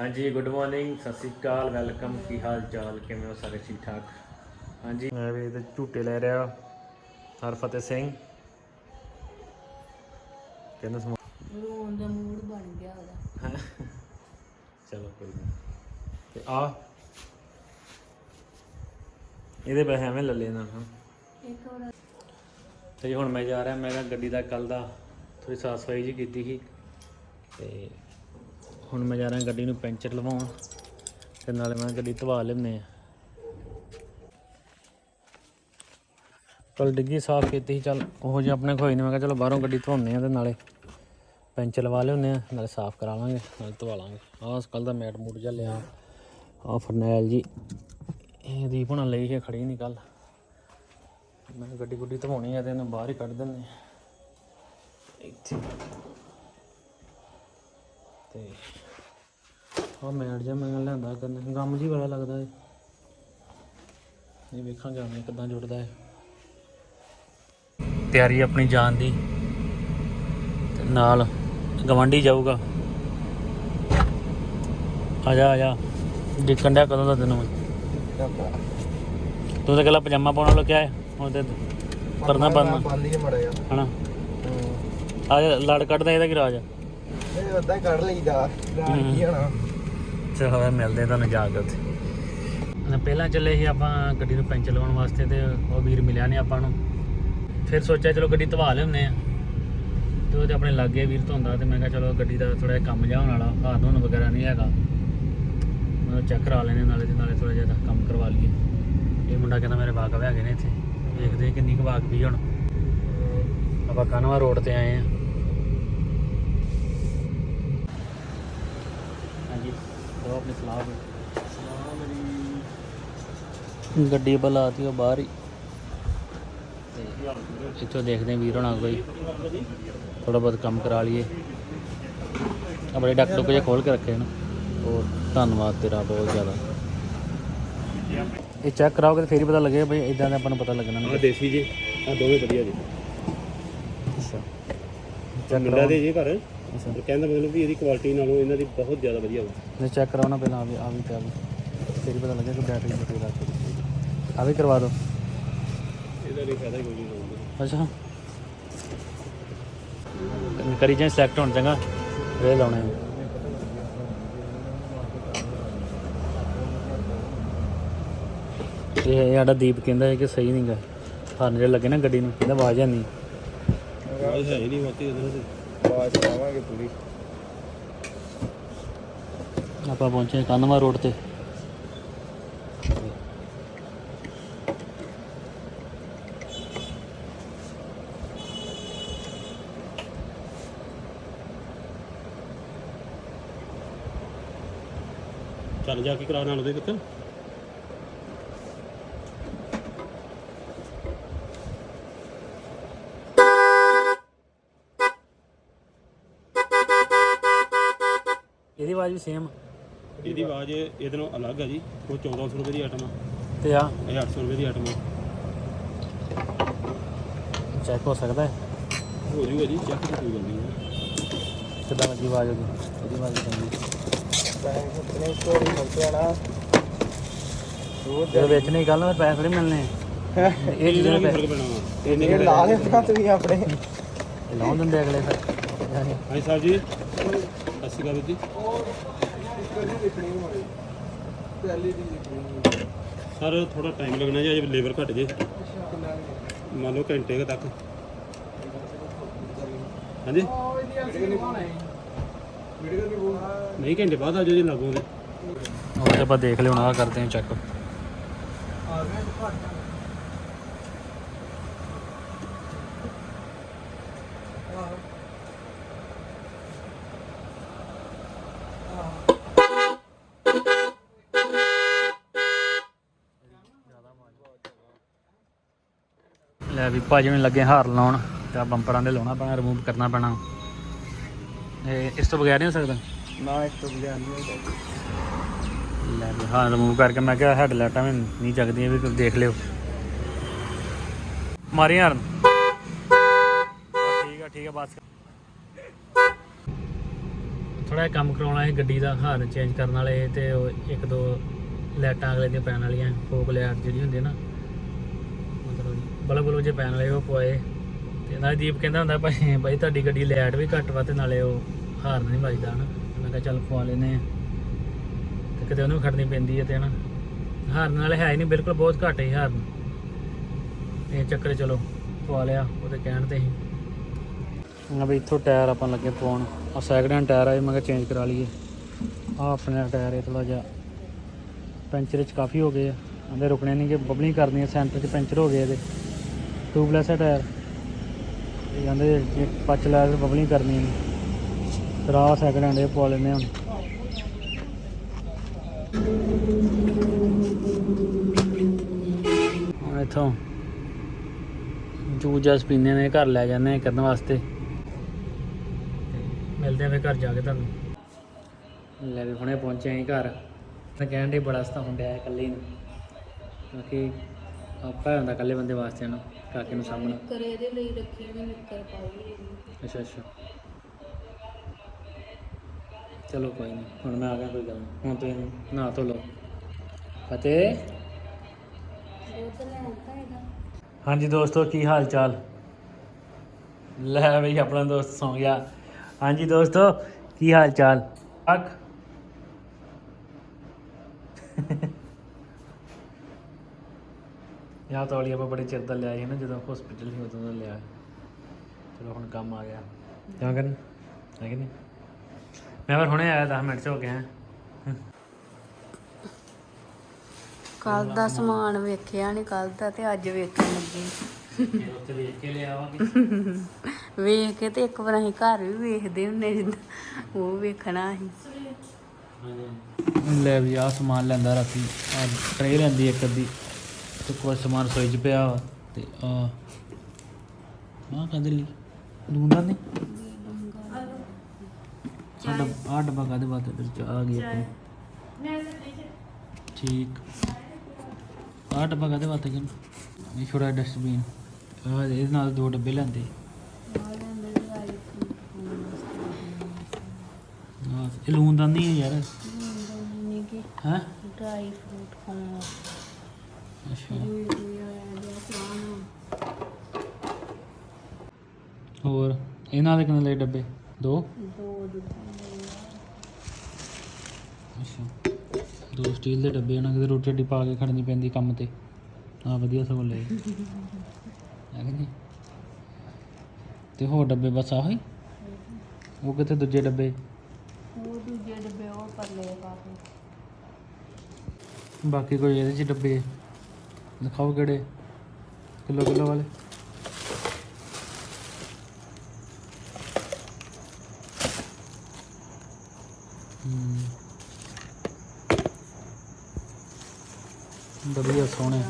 ਹਾਂਜੀ good morning ਸਤਿ ਸ਼੍ਰੀ ਅਕਾਲ welcome ਕੀ ਹਾਲ ਚਾਲ ਕਿਵੇਂ ਹੋ ਸਾਰੇ ਠੀਕ ਠਾਕ? ਹਾਂਜੀ। ਮੈਂ ਵੀ ਇਹਦੇ ਝੂਟੇ ਲੈ ਰਿਹਾ ਹਰਫਤਿਹ ਸਿੰਘ। ਕਹਿੰਦਾ ਸਮਾਂ ਰੋਣ ਦਾ ਮੂਡ ਬਣ ਗਿਆ ਉਹਦਾ। ਚਲੋ ਕੋਈ ਨਹੀਂ ਤੇ ਆ। ਇਹਦੇ ਪੈਸੇ ਐਵੇਂ ਲੈ ਲੈਣਾ ਹਾਂ। ਇੱਕ ਵਾਰ ਤੇ ਜੀ ਹੁਣ ਮੈਂ ਜਾ ਰਿਹਾ ਮੈਂ ਕਿਹਾ ਗੱਡੀ ਦਾ ਕੱਲ ਦਾ ਥੋੜੀ ਸਾਫ਼ ਸਫ਼ਾਈ ਜੀ ਕੀਤੀ ਸੀ। ਤੇ ਹੁਣ ਮੈਂ ਜਾ ਰਿਹਾ ਗੱਡੀ ਨੂੰ ਪੈਂਚਰ ਲਵਾਉਣ ਤੇ ਨਾਲੇ ਮੈਂ ਗੱਡੀ ਧਵਾ ਲੈਂਦੇ ਆ ਕੱਲ ਡਿੱਗੀ ਸਾਫ਼ ਕੀਤੀ ਸੀ, ਚੱਲ ਉਹ ਜਿਹੀ ਆਪਣੇ ਕੋਈ ਨਹੀਂ ਮੈਂ ਕਿਹਾ ਚਲੋ ਬਾਹਰੋਂ ਗੱਡੀ ਧਵਾਉਂਦੇ ਆ ਤੇ ਨਾਲੇ ਪੈਂਚਰ ਲਵਾ ਲਿਆਉਂਦੇ ਆ ਨਾਲੇ ਸਾਫ਼ ਕਰਾ ਲਾਂਗੇ, ਨਾਲੇ ਧਵਾ ਲਾਂਗੇ। ਆਹ ਕੱਲ ਦਾ ਮੈਟ ਮੂਟ ਜਿਹਾ ਲਿਆ। ਆਹ ਫਰਨੈਲ ਜੀ। ਇਹ ਦੀਪ ਹੁਣਾਂ ਲਈ ਹੈ ਖੜੀ ਨਹੀਂ ਕੱਲ ਮੈਂ ਗੱਡੀ ਗੁੱਡੀ ਧਵਾਉਣੀ ਆ ਤੇ ਇਹਨੂੰ ਬਾਹਰ ਹੀ ਕੱਢ ਦਿੰਦੇ ਇੱਥੇ। ਤੇ ਆ ਮੈਟ ਜਿਹਾ ਮੈਂ ਲਿਆਂਦਾ ਕਰਨ ਗਮ ਜੀ ਬੜਾ ਲੱਗਦਾ ਹੈ ਇਹ ਵੇਖਾਂਗੇ ਹੁਣ ਕਿੱਦਾਂ ਜੁੜਦਾ ਹੈ ਤਿਆਰੀ ਆਪਣੀ ਜਾਣ ਦੀ ਤੇ ਨਾਲ ਗਵੰਡੀ ਜਾਊਗਾ। ਆ ਜਾ ਆ ਜਾ। ਡਿੱਕਣ ਡਿਆ ਕਦੋਂ ਦਾ ਤੈਨੂੰ ਮੈਂ? ਤੂੰ ਤਾਂ ਕੱਲਾ ਪਜਾਮਾ ਪਾਉਣ ਵਾਲਾ ਕਿਹਾ ਹੈ ਹੁਣ ਤੇ ਪਰਨਾ। ਮੜਿਆ ਹਨਾ? ਆ ਜਾ ਲੜ ਕੱਢਦਾ ਇਹਦਾ ਕੀ ਰਾਜ ਆ? ਇਹ ਉਦਾਂ ਹੀ ਕੱਢ ਲਈਦਾ ਕੀ ਹਣਾ ਚਲੋ ਫਿਰ ਮਿਲਦੇ ਤੁਹਾਨੂੰ ਜਾ ਕੇ ਉੱਥੇ। ਨਾ ਪਹਿਲਾਂ ਚੱਲੇ ਸੀ ਆਪਾਂ ਗੱਡੀ ਨੂੰ ਪੈਂਚਰ ਲਵਾਉਣ ਵਾਸਤੇ ਤੇ ਉਹ ਵੀਰ ਮਿਲਿਆ ਨਹੀਂ ਆਪਾਂ ਨੂੰ। ਫਿਰ ਸੋਚਿਆ ਚਲੋ ਗੱਡੀ ਧਵਾ ਲਿਆਉਂਦੇ ਆ ਤੇ ਉਹਦੇ ਆਪਣੇ ਲਾਗੇ ਵੀਰ ਧੋਂਦਾ ਤੇ ਮੈਂ ਕਿਹਾ ਚਲੋ ਗੱਡੀ ਦਾ ਥੋੜਾ ਜਿਹਾ ਕੰਮ ਜਾ ਹੋਣ ਵਾਲਾ ਹਾਰ ਧੋਣ ਵਗੈਰਾ ਨਹੀਂ ਹੈਗਾ। ਮੈਂ ਚੈੱਕ ਕਰਾ ਲੈਣੇ ਨਾਲੇ ਤੇ ਨਾਲੇ ਥੋੜਾ ਜਿਹਾ ਕੰਮ ਕਰਵਾ ਲਈਏ। ਇਹ ਮੁੰਡਾ ਕਹਿੰਦਾ ਮੇਰੇ ਵਾਕਫ ਹੈਗੇ ਨੇ ਇੱਥੇ। ਵੇਖਦੇ ਆ ਕਿੰਨੀ ਕੁ ਵਾਕਫੀ ਹੁਣ। ਆਪਾਂ ਕਨਵਾ ਰੋਡ ਤੇ ਆਏ ਆ ਹਾਂਜੀ ਆਪਣੀ ਸਲਾਹ ਗੱਡੀ ਬਲਾਤੀ ਉਹ ਬਾਹਰ ਹੀ। ਤੇ ਇੱਥੋਂ ਦੇਖਦੇ ਵੀਰ ਹੋਣਾ ਕੋਈ। ਥੋੜਾ ਬਹੁਤ ਕੰਮ ਕਰਾ ਲਈਏ। ਆਪਣੇ ਡਾਕਟਰ ਕੋਲ ਖੋਲ ਕੇ ਰੱਖੇ ਹਨ। ਹੋਰ ਧੰਨਵਾਦ ਤੇਰਾ ਬਹੁਤ ਜ਼ਿਆਦਾ। ਇਹ ਚੈੱਕ ਕਰਾਓਗੇ ਤਾਂ ਫੇਰ ਹੀ ਪਤਾ ਲੱਗੇਗਾ ਬਈ ਇਦਾਂ ਦਾ ਆਪਾਂ ਨੂੰ ਪਤਾ ਲੱਗਣਾ। ਆ ਨਹੀਂ ਦੇਸੀ ਜੀ। ਆ ਦੋਵੇਂ ਵਧੀਆ ਜੀ। ਚੈੱਕ ਮੁੰਡਾ ਦੇ ਜੀ ਪਰ ਅੱਛਾ ਕਹਿੰਦਾ ਮਤਲਬ ਵੀ ਇਹਦੀ ਕੁਆਲਿਟੀ ਨਾਲੋਂ ਇਹਨਾਂ ਦੀ ਬਹੁਤ ਜ਼ਿਆਦਾ ਵਧੀਆ ਹੋਊ। ਨਹੀਂ ਚੈੱਕ ਕਰਾਉਣਾ ਪਹਿਲਾਂ ਆ ਵੀ ਆ ਵੀ ਤੇ ਆ ਵੀ। ਫੇਰ ਪਤਾ ਲੱਗੇਗਾ ਕਿ ਬੈਟਰੀ ਬੈਟਰੀ ਦਾ ਕੀ ਆ ਵੀ ਕਰਵਾ ਦਿਓ। ਇਹਦਾ ਨਹੀਂ ਫਾਇਦਾ ਕੋਈ ਨਹੀਂ ਹੋਊਗਾ। ਅੱਛਾ। ਕਰੀ ਜਾਂ ਸਿਲੈਕਟ ਹੋਣ ਚੰਗਾ। ਇਹ ਲਾਉਣੇ। ਇਹ ਸਾਡਾ ਦੀਪ ਕਹਿੰਦਾ ਹੈ ਕਿ ਸਹੀ ਨਹੀਂਗਾ ਹਾਰਨ ਜਿਹੜੇ ਲੱਗੇ ਨਾ ਗੱਡੀ ਨੂੰ ਕਹਿੰਦਾ ਆਵਾਜ਼ ਨਹੀਂ। ਆਵਾਜ਼ ਹੈ ਹੀ ਨਹੀਂ ਵਾਕਈ ਇਹਦੇ ਤੇ। ਆਵਾਜ਼ ਪਾਵਾਂਗੇ ਪੂਰੀ ਆਪਾਂ ਪਹੁੰਚੇ ਕੰਨਵਾ ਰੋਡ ਤੇ। ਚੱਲ ਜਾ ਕੇ ਕਰਾ ਨਾਲ ਉਹਦੇ ਤੱਕ ਆਵਾਜ਼ ਵੀ ਸੇਮ ਇਹਦੀ ਆਵਾਜ਼ ਇਹਦੇ ਨਾਲੋਂ ਅਲੱਗ ਆ ਜੀ। ਉਹ 1400 ਰੁਪਏ ਦੀ ਆਈਟਮ ਆ। ਤੇ ਆ? ਇਹ 800 ਰੁਪਏ ਦੀ ਆਈਟਮ ਆ। ਚੈੱਕ ਹੋ ਸਕਦਾ ਹੈ? ਹੋ ਜੂਗਾ ਜੀ ਚੈੱਕ ਦੀ ਕੋਈ ਗੱਲ ਨਹੀਂ ਹੈ। ਕਿੱਦਾਂ ਲੱਗੀ ਆਵਾਜ਼ ਉਹਦੀ? ਉਹਦੀ ਆਵਾਜ਼ ਚੰਗੀ ਪੈਸੇ ਕਿਤਨੇ ਸਟੋਰੀ ਫਸਿਆ ਨਾ ਜਦੋਂ ਵੇਚਣੇ ਦੀ ਗੱਲ ਨਾ ਪੈਸੇ ਥੋੜੀ ਮਿਲਨੇ ਆ। ਇਹ ਇਹਦੇ ਜਿਹੜੇ ਨਾਲ ਕੀ ਫ਼ਰਕ ਪੈਣਾ ਵਾ। ਇਹ ਲਾ ਲੈਣਾ ਤੁਸੀਂ ਆਪਣੇ ਲਾਉਣ ਦਿੰਦੇ ਅਗਲੇ ਫਿਰ। ਹਾਂਜੀ ਸਾਹਿਬ ਜੀ। ਸ਼੍ਰੀ ਅਕਾਲ ਜੀ। ਸਰ ਥੋੜਾ ਟਾਈਮ ਲੱਗਣਾ ਜੀ, ਅਜੇ ਲੇਬਰ ਘੱਟ ਜੇ। ਮੰਨ ਲਓ ਘੰਟੇ ਕੁ ਤੱਕ। ਹਾਂਜੀ? ਨਹੀਂ, ਘੰਟੇ ਬਾਅਦ ਆ ਜਾਓ ਜੀ ਲੱਗੋਗੇ ਉਹ ਆਪਾਂ ਦੇਖ ਲਿਓ ਆ ਕਰਦੇ ਹਾਂ ਚੈੱਕ ਲੈ ਵੀ ਭਾਜੀ ਨੂੰ ਲੱਗੇ ਹਾਰ ਲਾਉਣ ਤੇ ਬੰਪਰਾਂ ਦੇ ਲਾਉਣਾ ਪੈਣਾ ਰਿਮੂਵ ਕਰਨਾ ਪੈਣਾ। ਇਹ ਇਸ ਤੋਂ ਬਗੈਰ ਨਹੀਂ ਹੋ ਸਕਦਾ? ਨਾ ਇੱਕ ਤੋਂ ਬਿਆਨ ਨਹੀਂ ਹੋਦਾ ਲੈ ਵੀ ਹਾਂ ਰਿਮੂਵ ਕਰਕੇ ਮੈਂ ਕਿਹਾ ਹੈਡ ਲਾਈਟਾਂ ਵੀ ਨਹੀਂ ਜਗਦੀਆਂ ਵੀ ਤੁਸੀਂ ਦੇਖ ਲਿਓ। ਮਾਰੀ ਯਾਰ ਠੀਕ ਆ ਠੀਕ ਆ ਬਸ। ਥੋੜਾ ਜਿਹਾ ਕੰਮ ਕਰਾਉਣਾ ਸੀ ਗੱਡੀ ਦਾ ਹਾਰਨ ਚੇਂਜ ਕਰਨ ਵਾਲੇ ਤੇ ਇੱਕ ਦੋ ਲਾਈਟਾਂ ਅਗਲੇ ਦੀਆਂ ਪੈਣ ਵਾਲੀਆਂ ਫੋਕ ਲਾਈਟ ਜਿਹੜੀ ਹੁੰਦੀ ਹੈ ਨਾ ਬਲਬ ਬਲਬ ਜੇ ਪੈਣ ਵਾਲੇ ਉਹ ਪਵਾਏ। ਤੇ ਨਾਲ ਦੀਪ ਕਹਿੰਦਾ ਹੁੰਦਾ ਭਾਈ ਭਾਈ ਤੁਹਾਡੀ ਗੱਡੀ ਲਾਈਟ ਵੀ ਘੱਟ ਵਾ ਤੇ ਨਾਲੇ ਉਹ ਹਾਰਨ ਨਹੀਂ ਵੱਜਦਾ ਹਨਾ। ਤੇ ਮੈਂ ਕਿਹਾ ਚੱਲ ਪਵਾ ਲੈਨੇ ਆ ਤੇ ਕਿਤੇ ਉਹਨੂੰ ਵੀ ਖੜਨੀ ਪੈਂਦੀ ਹੈ ਤੇ ਹਨਾ। ਹਾਰਨ ਵਾਲੇ ਹੈ ਹੀ ਨਹੀਂ, ਬਿਲਕੁਲ ਬਹੁਤ ਘੱਟ ਹੀ ਹਾਰਨ। ਇਹ ਚੱਕਰ ਚਲੋ ਪਵਾ ਲਿਆ, ਉਹਦੇ ਕਹਿਣ ਤੇ ਹੀ। ਆ ਵੀ ਇੱਥੋਂ ਟਾਇਰ ਆਪਾਂ ਲੱਗੇ ਪਵਾਉਣ। ਆ ਸੈਕਿੰਡ ਹੈਂਡ ਟਾਇਰ ਆ ਇਹ ਮੈਂ ਕਿਹਾ ਚੇਂਜ ਕਰਾ ਲਈਏ। ਆ ਆਪਣੇ ਟਾਇਰ ਇਹ ਥੋੜਾ ਜਿਹਾ ਪੈਂਚਰ ਚ ਕਾਫੀ ਹੋ ਗਏ ਆ। ਆਂਦੇ ਰੁਕਣੇ ਨਹੀਂ ਕਿ ਬਬਲਿੰਗ ਕਰਨੀ ਹੈ ਸੈਂਟਰ 'ਚ ਪੈਂਚਰ ਹੋ ਗਏ ਇਹਦੇ। ਟਿਊਬਲੈਸ ਹੈ ਟਾਇਰ ਇਹ ਕਹਿੰਦੇ ਜੇ ਪੱਚ ਲੈ ਬਬਲਿੰਗ ਕਰਨੀ ਹੈ। ਫਿਰ ਆਹ ਸੈਕਿੰਡ ਹੈਂਡ ਇਹ ਪਵਾ ਲੈਂਦੇ ਹੁਣ। ਹੁਣ ਇੱਥੋਂ ਜੂਸ ਜਾਸ ਪੀਂਦੇ ਨੇ, ਘਰ ਲੈ ਜਾਂਦੇ ਕਰਨ ਵਾਸਤੇ। ਮਿਲਦੇ ਆ ਫਿਰ ਘਰ ਜਾ ਕੇ ਤੁਹਾਨੂੰ। ਲੈ ਵੀ ਹੁਣੇ ਪਹੁੰਚੇ ਆਂ ਘਰ। ਮੈਂ ਕਹਿਣ ਦੇ ਬੜਾ ਸਤਾ ਹੁੰਦਾ ਹੈ ਇਕੱਲੇ ਨੂੰ। ਕਿਉਂਕਿ ਆਪਾ ਹੁੰਦਾ ਇਕੱਲੇ ਬੰਦੇ ਵਾਸਤੇ ਨਾ ਕਾਕੇ ਨੂੰ ਸਾਹਮਣਾ ਨਿੱਕਰ ਇਹਦੇ ਲਈ ਰੱਖੀ ਵੀ ਨਿੱਕਰ ਪਾਈ ਅੱਛਾ ਅੱਛਾ। ਚਲੋ ਕੋਈ ਨਹੀਂ ਹੁਣ ਮੈਂ ਆ ਗਿਆ ਕੋਈ ਗੱਲ ਨਹੀਂ ਹੁਣ ਤੁਸੀਂ ਨਹਾ ਧੋ ਲਓ। ਫਤਿਹ। ਹਾਂਜੀ ਦੋਸਤੋ ਕੀ ਹਾਲ ਚਾਲ? ਲੈ ਬਈ ਆਪਣਾ ਦੋਸਤ ਸੌਂ ਗਿਆ। ਹਾਂਜੀ ਦੋਸਤੋ ਕੀ ਹਾਲ ਚਾਲ? ਅੱਖ। ਯਾ ਤੌਲੀ ਆਪਾਂ ਬੜੇ ਚਿਰ ਦਾ ਲਿਆ ਸੀ ਨਾ ਜਦੋਂ ਹਸਪੀਟਲ ਸੀ ਉਦੋਂ ਦਾ ਲਿਆ। ਚਲੋ ਹੁਣ ਕੰਮ ਆ ਗਿਆ। ਕਿਉਂ ਕਰਨ? ਹੈ ਕਿ ਨਹੀਂ? ਮੈਂ ਪਰ ਹੁਣੇ ਆਇਆ 10 ਮਿੰਟ ਚ ਹੋ ਗਿਆ ਕੱਲ ਦਾ ਸਮਾਨ ਵੇਖਿਆ ਨਹੀਂ ਕੱਲ ਦਾ ਤੇ ਅੱਜ ਵੇਖਣ ਲੱਗੇ। ਉੱਥੇ ਵੇਖ ਕੇ ਲਿਆਵਾਂਗੇ ਵੇਖ ਕੇ ਤੇ ਇੱਕ ਵਾਰ ਅਸੀਂ ਘਰ ਵੀ ਵੇਖਦੇ ਹੁੰਦੇ ਜਿੱਦਾਂ ਉਹ ਵੇਖਣਾ ਸੀ। ਲੈ ਵੀ ਆ ਸਮਾਨ ਲੈਂਦਾ ਰਾਤੀ ਆ ਟਰੇ ਲੈਂਦੀ ਇੱਕ ਅੱਧੀ। ਤੇ ਕੋਈ ਸਮਾਨ ਰਸੋਈ 'ਚ ਪਿਆ ਵਾ ਤੇ ਆ ਆ ਕਦੇ ਲਈ? ਦੂੰਦਾ ਨਹੀਂ? ਡੱਬਾ ਆ ਡੱਬਾ ਕਾਦੇ ਬਾਤ ਇਧਰ ਚ ਆ ਗਿਆ ਆਪਣਾ? ਠੀਕ। ਆ ਡੱਬਾ ਕਾਦੇ ਬਾਤ ਹੈ ਇਹ ਛੋਟਾ ਡਸਟਬਿਨ ਆ ਇਹਦੇ ਨਾਲ ਦੋ ਡੱਬੇ ਲੈਂਦੇ। ਆ ਇਹ ਲੂਣ ਦਾ ਨਹੀਂ ਯਾਰ। ਹੈ? ਡਰਾਈ ਫਰੂਟ ਖਾਣਾ ਅੱਛਾ। ਹੋਰ ਇਹਨਾਂ ਦੇ ਕਿੰਨੇ ਲਏ ਡੱਬੇ? ਦੋ? ਦੋ ਦੁੱਧ ਅੱਛਾ। ਦੋ ਸਟੀਲ ਦੇ ਡੱਬੇ ਉਹਨਾਂ ਕਿਤੇ ਰੋਟੀ ਰੱਟੀ ਪਾ ਕੇ ਖੜਨੀ ਪੈਂਦੀ ਕੰਮ ਤੇ। ਆ ਵਧੀਆ ਸਗੋਂ ਲਏ। ਹੈ ਕਿ ਨਹੀਂ? ਤੇ ਹੋਰ ਡੱਬੇ ਬਸ ਆਹੀ? ਉਹ ਕਿਤੇ ਦੂਜੇ ਡੱਬੇ? ਉਹ ਦੂਜੇ ਡੱਬੇ ਉਹ ਪਰਲੇ ਪਾਪੇ ਬਾਕੀ ਕੋਈ ਇਹਦੇ ਚ ਡੱਬੇ? ਦਿਖਾਓ ਕਿਹੜੇ? ਕਿਲੋ ਕਿਲੋ ਵਾਲੇ। ਵਧੀਆ ਸੋਹਣੇ।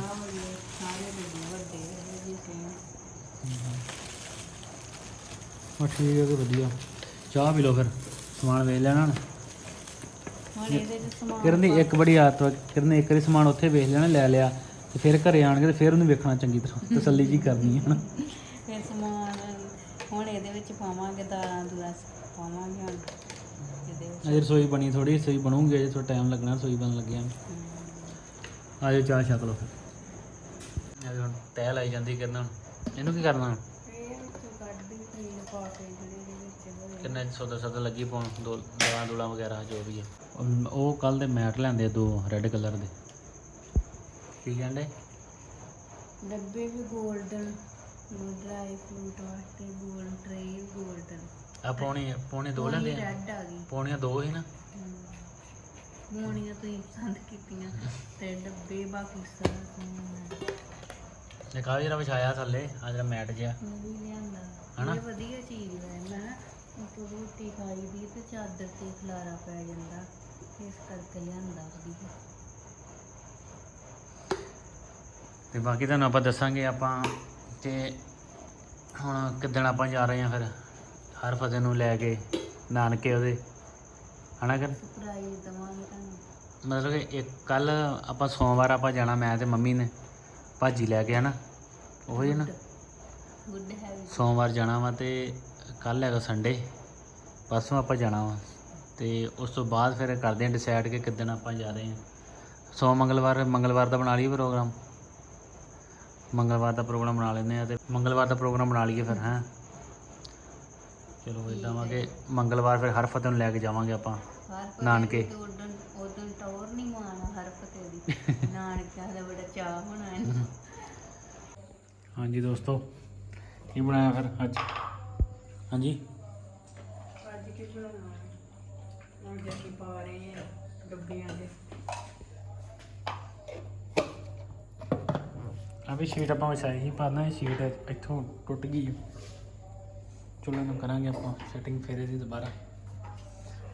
ਹਾਂ ਠੀਕ ਹੈ ਤੇ ਵਧੀਆ। ਚਾਹ ਪੀ ਲਓ ਫਿਰ ਸਮਾਨ ਵੇਚ ਲੈਣਾ ਨਾ ਕਿਰਨ ਦੀ ਇੱਕ ਬੜੀ ਆਦਤ ਵਾ ਕਿਰਨ ਨੇ ਇੱਕ ਵਾਰੀ ਸਮਾਨ ਉੱਥੇ ਵੇਖ ਲੈਣਾ ਲੈ ਲਿਆ। ਤੇ ਫਿਰ ਘਰੇ ਆਣ ਕੇ ਤੇ ਫਿਰ ਉਹਨੂੰ ਵੇਖਣਾ ਚੰਗੀ ਤਰ੍ਹਾਂ ਤਸੱਲੀ ਜੀ ਕਰਨੀ ਹੈ ਹਨਾ ਫਿਰ ਸਮਾਨ ਹੁਣ ਇਹਦੇ ਵਿੱਚ ਪਾਵਾਂਗੇ ਦਾਲਾਂ ਦੂਲਾ ਪਾਵਾਂਗੇ ਹੁਣ ਇਹਦੇ ਵਿੱਚ। ਅਜੇ ਰਸੋਈ ਬਣੀ ਥੋੜੀ ਰਸੋਈ ਬਣੂਗੀ ਅਜੇ ਥੋੜਾ ਟਾਈਮ ਲੱਗਣਾ ਰਸੋਈ ਬਣਨ ਲੱਗਿਆ ਆਜੋ ਚਾਹ ਛਕ ਲਓ ਫਿਰ। ਅਜੇ ਹੁਣ ਤਹਿ ਲਾਈ ਜਾਂਦੀ ਕਿਰਨ ਹੁਣ ਇਹਨੂੰ ਕੀ ਕਰਨਾ? ਇਹ ਕਿੰਨੇ ਸੌਦਾ ਸੌਦਾ ਲੱਗੀ ਪਾਉਣ ਦੋ ਦਾਲਾਂ ਦੂਲਾਂ ਵਗੈਰਾ ਜੋ ਵੀ ਹੈ ਉਹ- ਉਹ ਕੱਲ ਦੇ ਮੈਟ ਲੈਂਦੇ ਦੋ ਰੈੱਡ ਕਲਰ ਦੇ। ਕੀ ਕਹਿੰਦੇ? ਡੱਬੇ ਵੀ 골ਡਨ ਡਰਾਈ ਫਰੂਟ ਵਾਸਤੇ 골ਡ ਟ੍ਰੇ 골ਡਨ ਆ ਪੌਣੇ ਪੌਣੇ ਦੋ ਲੈਂਦੇ ਆ? ਰੈੱਡ ਆ ਗਈ। ਪੌਣੀਆਂ ਦੋ ਹੀ ਨਾ? ਮੋਣੀਆਂ ਤੁਸੀਂ ਪਸੰਦ ਕੀਤੀਆਂ। ਤੇ ਡੱਬੇ ਬਾਕੀ ਸਾਰਾ ਸਮਾਨ ਨੇ ਕਾਹ ਜਿਹੜਾ ਵਿਛਾਇਆ ਥੱਲੇ ਆ ਜਿਹੜਾ ਮੈਟ ਜਿਹਾ। ਮੈਂ ਲਿਆਂਦਾ। ਹਨਾ? ਇਹ ਵਧੀਆ ਚੀਜ਼ ਹੈ। ਮੈਂ ਕਿਹਾ ਰੋਟੀ ਖਾਈ ਦੀ ਤੇ ਚਾਦਰ ਤੇ ਖਲਾਰਾ ਪੈ ਜਾਂਦਾ। ਇਸ ਕਰਕੇ ਲਿਆਂਦਾ ਵਧੀਆ। ਤੇ ਬਾਕੀ ਤੁਹਾਨੂੰ ਆਪਾਂ ਦੱਸਾਂਗੇ ਆਪਾਂ ਤੇ ਹੁਣ ਕਿੱਦਣ ਆਪਾਂ ਜਾ ਰਹੇ ਹਾਂ ਫਿਰ ਹਰ ਫਤਿਹ ਨੂੰ ਲੈ ਕੇ ਨਾਨਕੇ ਉਹਦੇ ਹਨਾ ਕਰ ਸਰਪ੍ਰਾਈਜ਼ ਦਵਾਂਗੇ ਤੁਹਾਨੂੰ। ਮਤਲਬ ਕਿ ਇੱਕ ਕੱਲ ਆਪਾਂ ਸੋਮਵਾਰ ਆਪਾਂ ਜਾਣਾ ਮੈਂ ਤੇ ਮੰਮੀ ਨੇ ਭਾਜੀ ਲੈ ਕੇ ਹਨਾ? ਉਹ ਹੀ ਨਾ। ਗੁੱਡ ਹੈਵੀ ਸੋਮਵਾਰ ਜਾਣਾ ਵਾ ਤੇ ਕੱਲ ਹੈਗਾ ਸੰਡੇ ਪਰਸੋਂ ਆਪਾਂ ਜਾਣਾ ਵਾ। ਤੇ ਉਸ ਤੋਂ ਬਾਅਦ ਫਿਰ ਕਰਦੇ ਹਾਂ ਡਿਸਾਈਡ ਕਿ ਕਿੱਦਣ ਆਪਾਂ ਜਾ ਰਹੇ ਹਾਂ। ਸੋ ਮੰਗਲਵਾਰ ਮੰਗਲਵਾਰ ਦਾ ਬਣਾ ਲਈਏ ਪ੍ਰੋਗਰਾਮ ਮੰਗਲਵਾਰ ਦਾ ਪ੍ਰੋਗਰਾਮ ਬਣਾ ਲੈਂਦੇ ਆ ਤੇ ਮੰਗਲਵਾਰ ਦਾ ਪ੍ਰੋਗਰਾਮ ਬਣਾ ਲਈਏ ਫਿਰ ਹੈਂ। ਚਲੋ ਇਦਾਂ ਵਾ ਕਿ ਮੰਗਲਵਾਰ ਫਿਰ ਹਰ ਫਤਿਹ ਨੂੰ ਲੈ ਕੇ ਜਾਵਾਂਗੇ ਆਪਾਂ ਨਾਨਕੇ। ਤੇ ਉਦੋਂ ਉਦੋਂ ਟੌਰ ਨਹੀਂ ਮਾਣਾ ਹਰ ਫਤਿਹ ਦੀ। ਨਾਨਕਿਆਂ ਦਾ ਬੜਾ ਚਾਹ ਹੋਣਾ ਹੈ ਹਾਂਜੀ ਦੋਸਤੋ ਕੀ ਬਣਾਇਆ ਫਿਰ ਅੱਜ? ਹਾਂਜੀ? ਅੱਜ ਕੀ ਬਣਾਉਣਾ ਹੁਣ ਜੱਸੀ ਪਾ ਰਹੇ ਆ ਡੱਬੀਆਂ ਦੇ। ਆ ਵੀ ਸ਼ੀਟ ਆਪਾਂ ਵਿਛਾਈ ਸੀ ਪਰ ਨਾ ਇਹ ਸ਼ੀਟ ਇੱਥੋਂ ਟੁੱਟ ਗਈ। ਚੁੱਲ੍ਹੇ ਇਹਨੂੰ ਕਰਾਂਗੇ ਆਪਾਂ ਸੈਟਿੰਗ ਫਿਰ ਇਹਦੀ ਦੁਬਾਰਾ।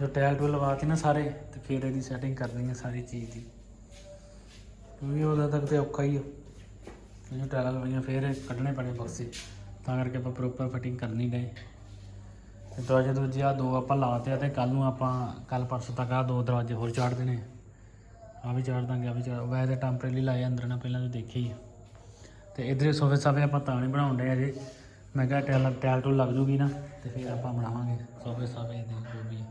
ਜੋ ਟਾਇਲ ਟੂਲ ਲਵਾਤੀ ਨਾ ਸਾਰੇ, ਤੇ ਫਿਰ ਇਹਦੀ ਸੈਟਿੰਗ ਕਰਨੀ ਹੈ ਸਾਰੀ ਚੀਜ਼ ਦੀ। ਕਿਉਂਕਿ ਉਦੋਂ ਤੱਕ ਤੇ ਔਖਾ ਹੀ ਆ। ਜੋ ਟਾਇਲਾਂ ਲਵਾਈਆਂ, ਫਿਰ ਕੱਢਣੇ ਪੈਣੇ ਬਕਸੇ ਤਾਂ ਕਰਕੇ ਆਪਾਂ ਪ੍ਰੋਪਰ ਫਿਟਿੰਗ ਕਰਨੀ ਗਏ ਤੇ ਦਰਵਾਜ਼ੇ ਦੂਜੇ ਆ ਦੋ ਆਪਾਂ ਲਾਤੇ ਆ, ਤੇ ਕੱਲ ਨੂੰ ਆਪਾਂ ਕੱਲ ਪਰਸੋਂ ਤੱਕ ਆ ਦੋ ਦਰਵਾਜ਼ੇ ਹੋਰ ਚਾੜ ਦੇਣੇ। ਆ ਵੀ ਚਾੜ ਦਾਂਗੇ, ਆ ਵੀ ਚਾੜ ਵੈਸੇ ਤਾਂ ਟੈਂਪਰੇਰੀ ਲਾਏ ਅੰਦਰ ਨਾ ਪਹਿਲਾਂ ਤਾਂ ਦੇਖੀ ਹੀ ਤੇ ਇਧਰ ਸੋਫੇ ਸਾਫੇ ਆਪਾਂ ਤਾਂ ਨਹੀਂ ਬਣਾਉਂਦੇ ਡਏ ਅਜੇ। ਮੈਂ ਕਿਹਾ ਟੈਲ ਟੈਲ ਟੂਲ ਲੱਗ ਜੂਗੀ ਨਾ, ਤੇ ਫਿਰ ਆਪਾਂ ਬਣਾਵਾਂਗੇ ਸੋਫੇ ਸਾਫੇ ਦੇ ਜੋ ਵੀ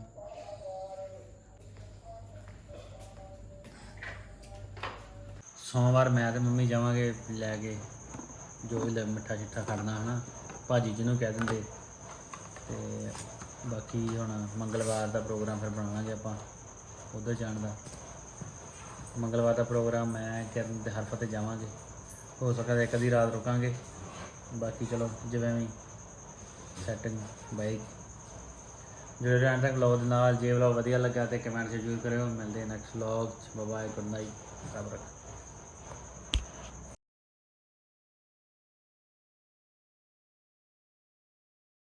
ਸੋਮਵਾਰ ਮੈਂ ਤੇ ਮੰਮੀ ਜਾਵਾਂਗੇ ਲੈ ਕੇ, ਜੋ ਵੀ ਲੈ- ਮਿੱਠਾ ਚਿੱਠਾ ਖੜਨਾ ਹਨਾ, ਭਾਜੀ ਜਿਹਨੂੰ ਕਹਿ ਦਿੰਦੇ। ਤੇ ਬਾਕੀ ਹੁਣ ਮੰਗਲਵਾਰ ਦਾ ਪ੍ਰੋਗਰਾਮ ਫਿਰ ਬਣਾਵਾਂਗੇ ਆਪਾਂ, ਉਧਰ ਜਾਣ ਦਾ। ਮੰਗਲਵਾਰ ਦਾ ਪ੍ਰੋਗਰਾਮ ਮੈਂ ਕਰਨ ਤੇ ਹਰਫਤ ਤੇ ਜਾਵਾਂਗੇ। ਹੋ ਸਕਦਾ ਇੱਕ ਅੱਧੀ ਰਾਤ ਰੁਕਾਂਗੇ। ਬਾਕੀ ਚਲੋ, ਜਿਵੇਂ ਵੀ ਸੈਟਿੰਗ ਬਾਈਕ ਜਿਹੜੇ ਰਹਿਣ ਤੱਕ ਵਲੌਗ ਦੇ ਨਾਲ ਜੇ ਵਲੌਗ ਵਧੀਆ ਲੱਗਾ ਤੇ ਕਮੈਂਟ ਜ਼ਰੂਰ ਕਰਿਓ। ਮਿਲਦੇ ਨੈਕਸਟ ਵਲੌਗ 'ਚ। ਬਾਏ ਗੁੱਡ ਨਾਈਟ ਰੱਬ ਰੱਖੇ